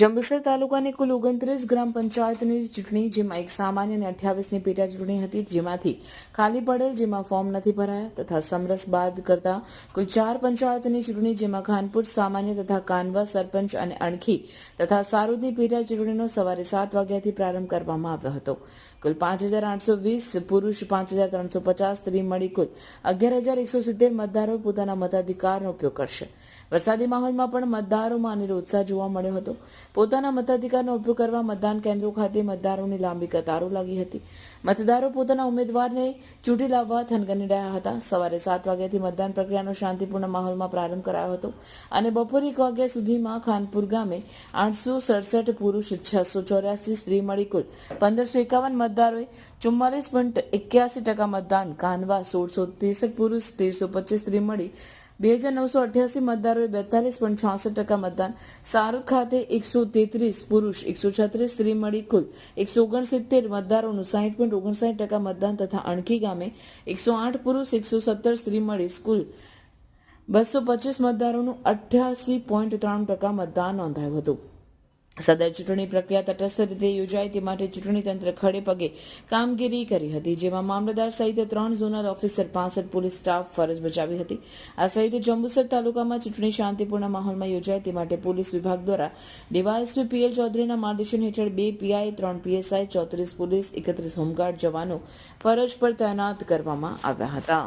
જંબુસર તાલુકાની કુલ ઓગણત્રીસ ગ્રામ પંચાયતની ચૂંટણી, જેમાં એક સામાન્ય અને અઠ્યાવીસની પેટા ચૂંટણી હતી, જેમાંથી ખાલી પડેલ, જેમાં ફોર્મ નથી ભરાયા તથા સમરસ બાદ કરતા કુલ ચાર પંચાયતની ચૂંટણી, જેમાં ખાનપુર, સામાન્ય તથા કાનવા, સરપંચ અને અણખી તથા સારોદની પેટા ચૂંટણીનો સવારે સાત વાગ્યાથી પ્રારંભ કરવામાં આવ્યો હતો. કુલ પાંચ હજાર આઠસો વીસ પુરુષ, પાંચ હજાર ત્રણસો પચાસ સ્ત્રી મળી કુલ અગિયાર હજાર એકસો સિત્તેર મતદારો પોતાના મતાધિકારનો ઉપયોગ કરશે. વરસાદી માહોલમાં પણ મતદારોમાં અનેરો ઉત્સાહ જોવા મળ્યો હતો. પોતાના મતાધિકારનો ઉપયોગ કરવા મતદાન કેન્દ્રો ખાતે મતદારોની લાંબી કતારો લાગી હતી. મતદારો પોતાના ઉમેદવારને ચૂંટી લાવવા થનગની રહ્યા હતા. સવારે સાત વાગ્યાથી મતદાન પ્રક્રિયાનો શાંતિપૂર્ણ માહોલમાં પ્રારંભ કરાયો હતો અને બપોરે એક વાગ્યા સુધીમાં ખાનપુર ગામે આઠસો સડસઠ પુરુષ, છસો ચોર્યાસી સ્ત્રી મળી કુલ પંદરસો એકાવન મતદારોએ ચુમ્માલીસ પોઈન્ટ એક્યાસી ટકા મતદાન, કાનવા સોળસો ત્રેસઠ પુરુષ, તેરસો પચીસ સ્ત્રી મળી બે હજાર નવસો અઠ્યાસી મતદારોએ બેતાલીસ પોઈન્ટ છાસઠ ટકા મતદાન. સારદ ખાતે એકસો તેત્રીસ પુરુષ, એકસો છત્રીસ સ્ત્રી મળી કુલ. એકસો ઓગણસિત્તેર મતદારોનું સાહીઠ પોઈન્ટ ઓગણસાઠ ટકા મતદાન તથા અણખી ગામે એકસો આઠ પુરુષ, એકસો સત્તર સ્ત્રી મળી કુલ. બસો પચીસ મતદારોનું અઠ્યાસી પોઈન્ટ ત્રણ ટકા મતદાન નોંધાયું હતું. સદર ચૂંટણી પ્રક્રિયા તટસ્થ રીતે યોજાય તે માટે ચૂંટણી તંત્ર ખડે પગે કામગીરી કરી હતી, જેમાં મામલતદાર સહિત ત્રણ ઝોનલ ઓફિસર, પાસઠ પોલીસ સ્ટાફ ફરજ બજાવી હતી. આ સહિત જંબુસર તાલુકામાં ચૂંટણી શાંતિપૂર્ણ માહોલમાં યોજાય તે માટે પોલીસ વિભાગ દ્વારા ડીવાયએસપી પીએલ ચૌધરીના માર્ગદર્શન હેઠળ બે પીઆઈ, ત્રણ પીએસઆઈ, ચોત્રીસ પોલીસ, એકત્રીસ હોમગાર્ડ જવાનો ફરજ પર તૈનાત કરવામાં આવ્યા હતા.